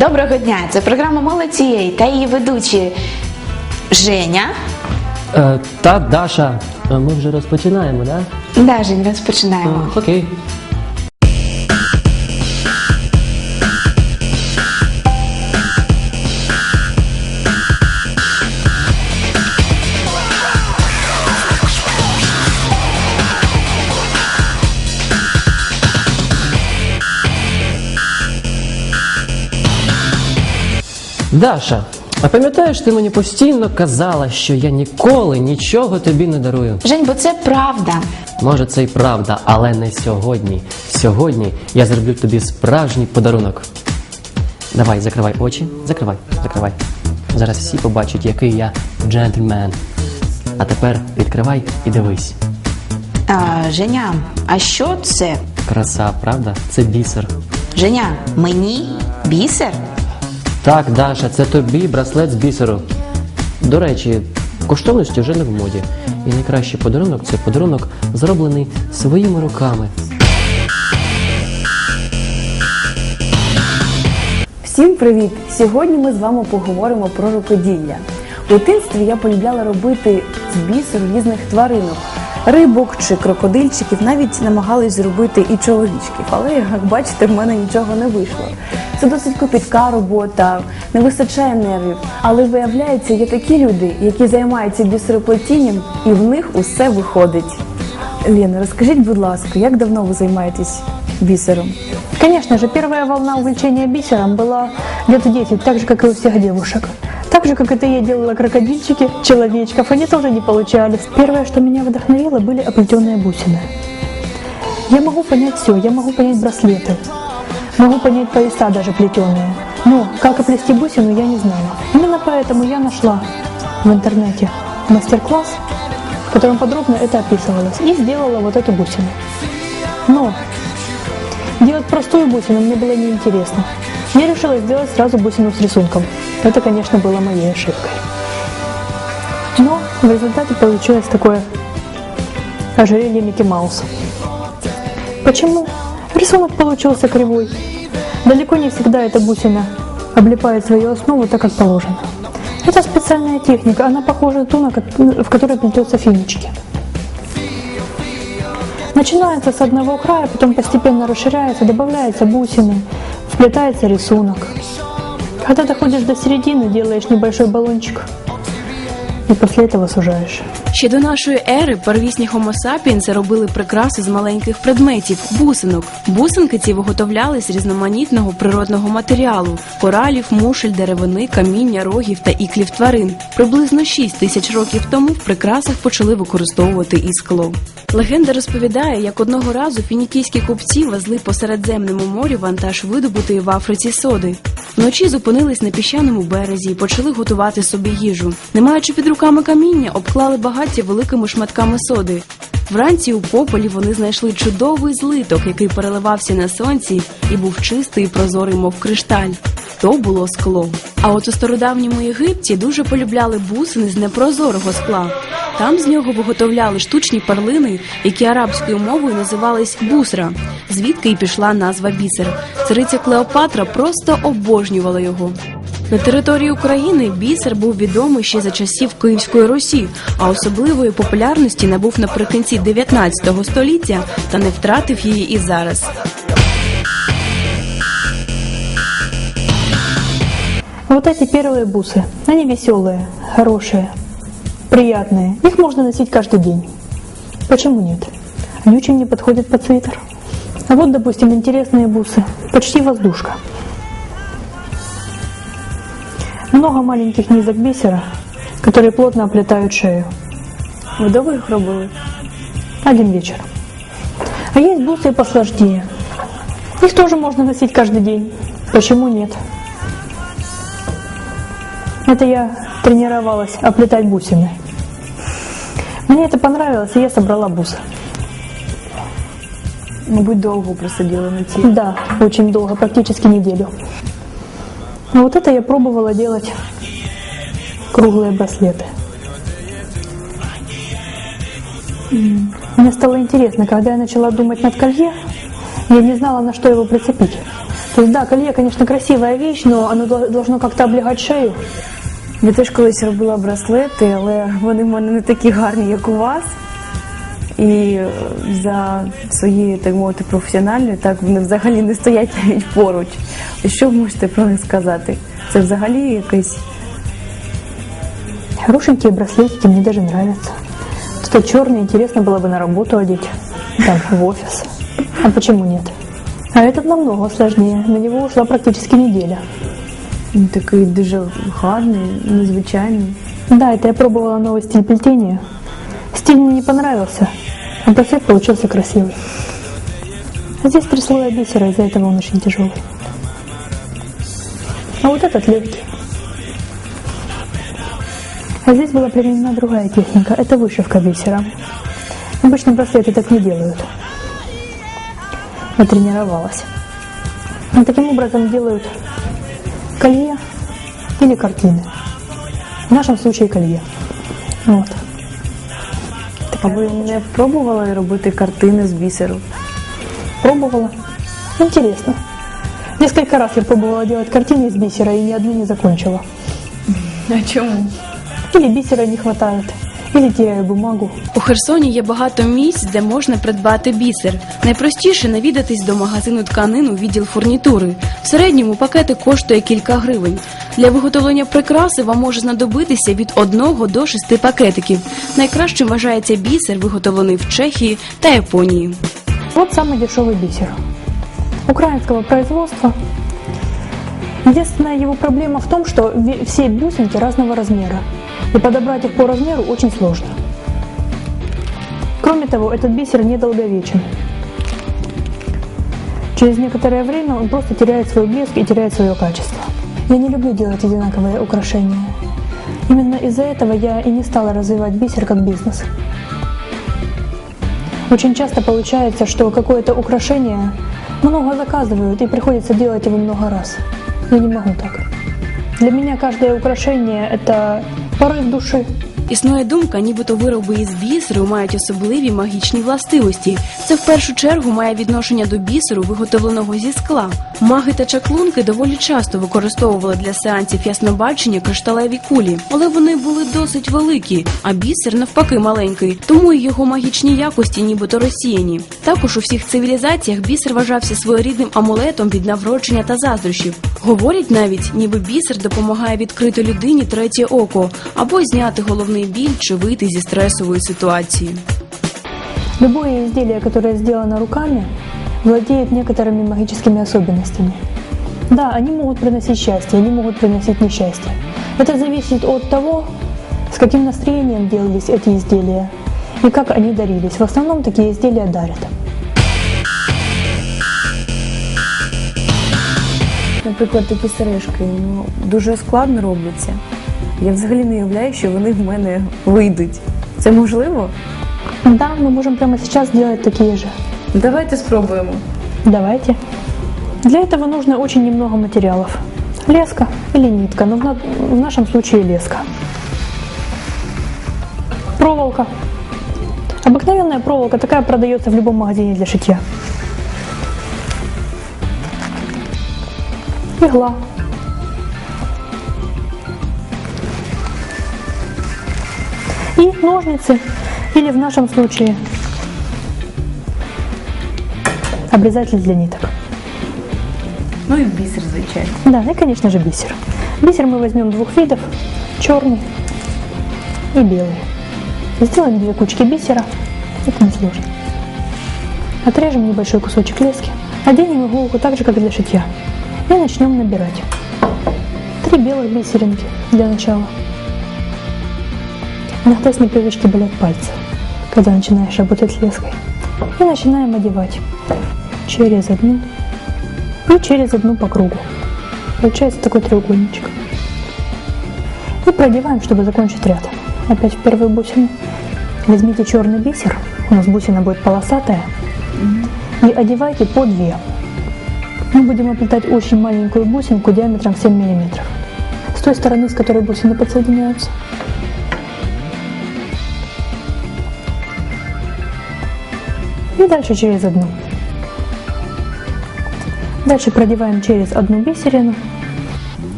Доброго дня! Це програма Молодієї та її ведучі Женя. Е, та Даша, е, ми вже розпочинаємо, да? Да, Жень, розпочинаємо. Е, Окей. Даша, а пам'ятаєш, ти мені постійно казала, що я ніколи нічого тобі не дарую. Жень, бо це правда. Може, це й правда, але не сьогодні. Сьогодні я зроблю тобі справжній подарунок. Давай, закривай очі, закривай, закривай. Зараз всі побачать, який я джентльмен. А тепер відкривай і дивись. А, Женя, а що це? Краса, правда? Це бісер. Женя, мені бісер? Так, Даша, це тобі браслет з бісеру. До речі, коштовності вже не в моді. І найкращий подарунок це подарунок, зроблений своїми руками. Всім привіт! Сьогодні ми з вами поговоримо про рукоділля. У дитинстві я полюбляла робити з бісеру різних тваринок, рибок чи крокодильчиків, навіть намагались зробити і чоловічків, але як бачите, в мене нічого не вийшло. Це досить копітка робота, не вистачає нервів. Але виявляється, є такі люди, які займаються бісероплетінням, і в них усе виходить. Лена, розкажіть, будь ласка, як давно ви займаєтесь бісером? Конечно же, первая волна увлечения бисером была лет 10, так же, как и у всех девушек. Так же, как это я делала крокодильчики, человечков, они тоже не получались. Первое, что меня вдохновило, были оплетенные бусины. Я могу понять все, я могу понять браслеты, могу понять пояса даже плетеные. Но как оплести бусину, я не знаю. Именно поэтому я нашла в интернете мастер-класс, в котором подробно это описывалось, и сделала вот эту бусину. Но Делать простую бусину мне было неинтересно. Я решила сделать сразу бусину с рисунком. Это, конечно, было моей ошибкой. Но в результате получилось такое ожерелье Микки Мауса. Почему? Рисунок получился кривой. Далеко не всегда эта бусина облипает свою основу так, как положено. Это специальная техника, она похожа на ту, в которой плетется финички. Начинается с одного края, потом постепенно расширяется, добавляются бусины, вплетается рисунок. Когда доходишь до середины, делаешь небольшой баллончик и после этого сужаешь. Ще до нашої ери первісні Homo sapiens робили прикраси з маленьких предметів бусинок. Бусинки ці виготовляли з різноманітного природного матеріалу: коралів, мушель, деревини, каміння, рогів та іклів тварин. Приблизно 6 тисяч років тому в прикрасах почали використовувати і скло. Легенда розповідає, як одного разу фінікійські купці везли по Середземному морю вантаж видобутої в Африці соди. Вночі зупинились на піщаному березі і почали готувати собі їжу. Не маючи під руками каміння, обклали багаття великими шматками соди. Вранці у пополі вони знайшли чудовий злиток, який переливався на сонці і був чистий і прозорий, мов кришталь. То було скло. А от у стародавньому Єгипті дуже полюбляли бусини з непрозорого скла. Там з нього виготовляли штучні перлини, які арабською мовою називались бусра, звідки й пішла назва бісер. Цариця Клеопатра просто обожнювала його. На території України бісер був відомий ще за часів Київської Русі, а особливої популярності набув наприкінці 19 століття та не втратив її і зараз. Вот эти первые бусы, они веселые, хорошие, приятные. Их можно носить каждый день. Почему нет? Они очень не подходят под свитер. А вот, допустим, интересные бусы. Почти воздушка. Много маленьких низок бисера, которые плотно оплетают шею. Ви довго їх робили? Один вечер. А есть бусы и посложнее. Их тоже можно носить каждый день. Почему нет? Это я тренировалась оплетать бусины. Мне это понравилось, и я собрала бусы. Мабуть, довго просиділи на цій. Да, очень долго, практически неделю. Но вот это я пробовала делать круглые браслеты. М, Мне стало интересно, когда я начала думать над колье, я не знала, на что его прицепить. То есть, да, колье, конечно, красивая вещь, но оно дол- должно как-то облегать шею. Я теж колись робила браслети, але вони в мене не такі гарні, як у вас. І е, за свої, так мовити, професіональні, так вони взагалі не стоять навіть поруч. Що ви можете про них сказати? Це взагалі якийсь Хорошенькие браслетики мне даже нравятся. Вот это черный, интересно было бы на работу одеть. Там, в офис. А почему нет? А этот намного сложнее. На него ушла практически неделя. він такий дуже гарний, незвичайний. Да, это я пробовала новый стиль плетения. Стиль мне не понравился, А браслет получился красивый. А здесь три слоя бисера, из-за этого он очень тяжелый. А вот этот легкий. А здесь была применена другая техника. Это вышивка бисером. Обычно браслеты так не делают. Я тренировалась. И таким образом делают колье или картины. В нашем случае колье. Вот. А ви не пробували робити картини з бісеру? Пробовала. Интересно. Несколько раз я пробовала делать картины из бисера и ни одну не закончила. А чому? Или бисера не хватает, или теряю бумагу. У Херсоні є багато місць, де можна придбати бісер. Найпростіше навідатись до магазину тканин у відділ фурнітури. В середньому пакети коштує кілька гривень. Для виготовлення прикраси вам може знадобитися від 1 до 6 пакетиків. Найкращим вважається бісер, виготовлений в Чехії та Японії. Вот самый дешевый бисер. Украинского производства. Единственная его проблема в том, что все бусинки разного размера. И подобрать их по размеру очень сложно. Кроме того, этот бисер недолговечен. Через некоторое время он просто теряет свой блеск и теряет свое качество. Я не люблю делать одинаковые украшения. Именно из-за этого я и не стала развивать бисер как бизнес. Очень часто получается, что какое-то украшение много заказывают и приходится делать его много раз. Я не могу так. Для меня каждое украшение – это порыв души. Існує думка, нібито вироби із бісеру мають особливі магічні властивості. Це в першу чергу має відношення до бісеру, виготовленого зі скла. Маги та чаклунки доволі часто використовували для сеансів яснобачення кришталеві кулі, але вони були досить великі, а бісер навпаки маленький, тому і його магічні якості нібито розсіяні. Також у всіх цивілізаціях бісер вважався своєрідним амулетом від навродження та заздрощів. Говорять навіть, ніби бісер допомагає відкрити людині третє око або зняти головний біль чи вийти зі стресової ситуації. Любое изделие, которое сделано руками, владеет некоторыми магическими особенностями. Да, они могут приносить счастье, они могут приносить несчастье. Это зависит от того, с каким настроением делались эти изделия и как они дарились. В основном такие изделия дарят. Наприклад, такі сережки ну, дуже складно робляться. Я взагалі не уявляю, що вони в мене вийдуть. Це можливо? Да, мы можем прямо сейчас сделать такие же. Давайте спробуємо. Давайте. Для этого нужно очень немного материалов. Леска или нитка, но в, на- в нашем случае леска. Проволока. Обыкновенная проволока, такая продается в любом магазине для шитья. Игла. И ножницы, или в нашем случае обрезатель для ниток. Ну і бісер, звичайно. Да, и, конечно же, бисер. Бисер мы возьмем двух видов, черный и белый. Сделаем две кучки бисера, это несложно. Отрежем небольшой кусочек лески, оденем иголку так же, как и для шитья. И начнем набирать. Три белых бисеринки для начала. Иногда с непривычки болят пальцы, когда начинаешь работать леской. И начинаем одевать через одну и через одну по кругу. Получается такой треугольничек. И продеваем, чтобы закончить ряд. Опять в первую бусину. Возьмите черный бисер, у нас бусина будет полосатая, и одевайте по две. Мы будем оплетать очень маленькую бусинку диаметром 7 мм. С той стороны, с которой бусины подсоединяются. И дальше через одну. Дальше продеваем через одну бисерину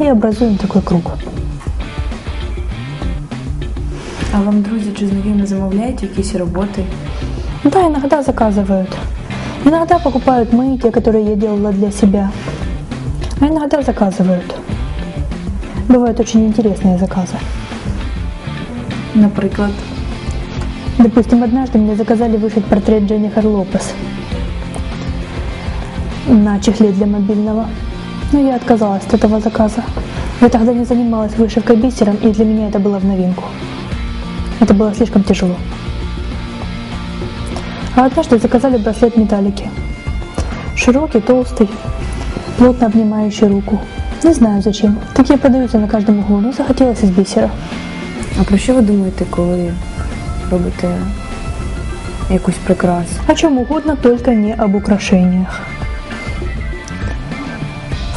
и образуем такой круг. А вам друзі чи знайомі замовляють якісь роботи? Да, иногда заказывают. Иногда покупают мои, те, которые я делала для себя. А иногда заказывают. Бывают очень интересные заказы. Наприклад, Допустим, однажды мне заказали вышить портрет Дженнифер Лопес на чехле для мобильного. Но я отказалась от этого заказа. Я тогда не занималась вышивкой бисером, и для меня это было в новинку. Это было слишком тяжело. А однажды заказали браслет металлики. Широкий, толстый, плотно обнимающий руку. Не знаю зачем. Такие продаются на каждом углу, но захотелось из бисера. а про що ви думаєте, коли робите якусь прикрасу? О чем угодно, только не об украшениях.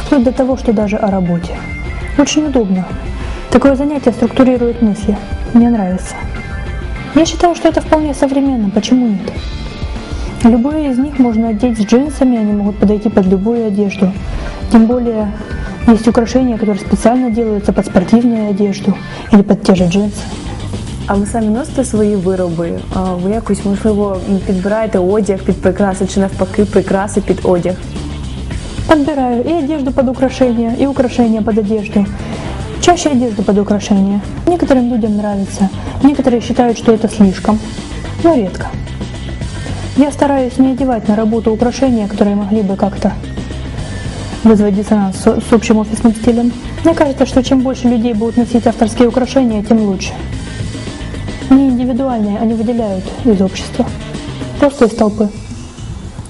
Вплоть до того, что даже о работе. Очень удобно. Такое занятие структурирует мысли. Мне нравится. Я считаю, что это вполне современно. Почему нет? Любые из них можно одеть с джинсами, они могут подойти под любую одежду. Тем более есть украшения, которые специально делаются под спортивную одежду или под те же джинсы. А ви самі носите свої вироби? А Ви якось можливо підбираєте одяг під прикраси чи навпаки прикраси під одяг? Подбираю и одежду под украшения, и украшения под одежду. Чаще одежду под украшения. Некоторым людям нравится, некоторые считают, что это слишком, но редко. Я стараюсь не одевать на работу украшения, которые могли бы как-то вызвать диссонанс с, с общим офисным стилем. Мне кажется, что чем больше людей будут носить авторские украшения, тем лучше. Индивидуальные, они выделяют из общества. Просто из толпы.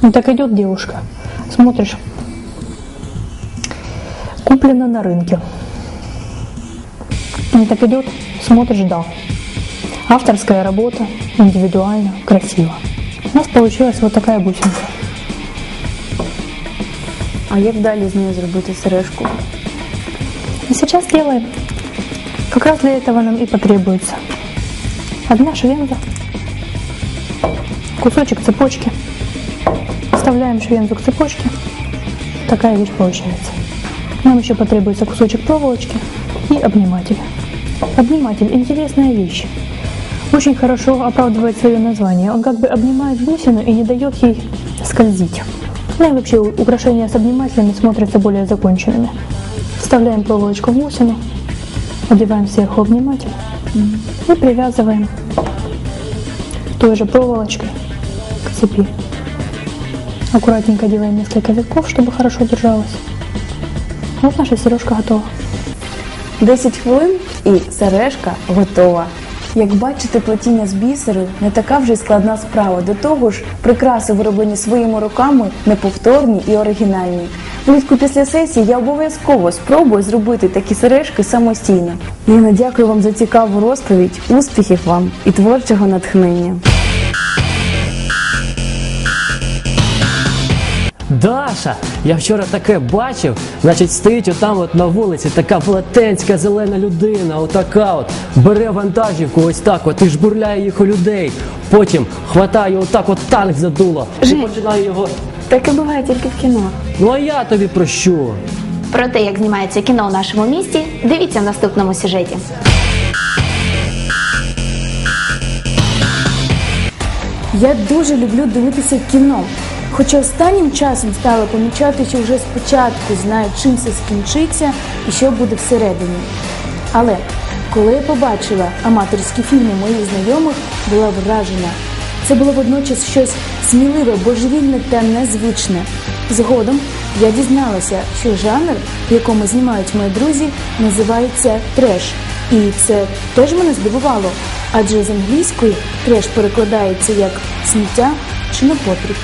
Ну так идет девушка. Смотришь, куплено на рынке. Он так идет, смотришь, да. Авторская работа, индивидуально, красиво. У нас получилась вот такая бусинка. А як далі з нею зробити сережку? И сейчас делаем. Как раз для этого нам и потребуется. Одна швенза, кусочек цепочки. Вставляем швензу к цепочке. Такая вещь получается. Нам еще потребуется кусочек проволочки и обниматель. Обниматель – интересная вещь. Очень хорошо оправдывает свое название. Он как бы обнимает бусину и не дает ей скользить. Ну и вообще украшения с обнимателями смотрятся более законченными. Вставляем проволочку в бусину, одеваем сверху обниматель и привязываем той же проволочкой к цепи. Аккуратненько делаем несколько витков, чтобы хорошо держалось. Вот наша сережка готова. 10 хвилин і сережка готова. Як бачите, плетіння з бісеру не така вже й складна справа. До того ж, прикраси, вироблені своїми руками, неповторні і оригінальні. Влітку після сесії я обов'язково спробую зробити такі сережки самостійно. Ліна, дякую вам за цікаву розповідь, успіхів вам і творчого натхнення. Даша, я вчора таке бачив, значить, стоїть отам от на вулиці така велетенська зелена людина, отака от, бере вантажівку ось так от і жбурляє їх у людей. Потім хватає отак от танк за дуло і Жень. починає його. Таке буває тільки в кіно. Ну а я тобі про що? Про те, як знімається кіно у нашому місті, дивіться в наступному сюжеті. Я дуже люблю дивитися кіно. Хоча останнім часом стала помічати, що вже спочатку знаю, чим це скінчиться і що буде всередині. Але коли я побачила аматорські фільми моїх знайомих, була вражена. Це було водночас щось сміливе, божевільне та незвичне. Згодом я дізналася, що жанр, в якому знімають мої друзі, називається треш. І це теж мене здивувало, адже з англійської треш перекладається як сміття чи непотріб.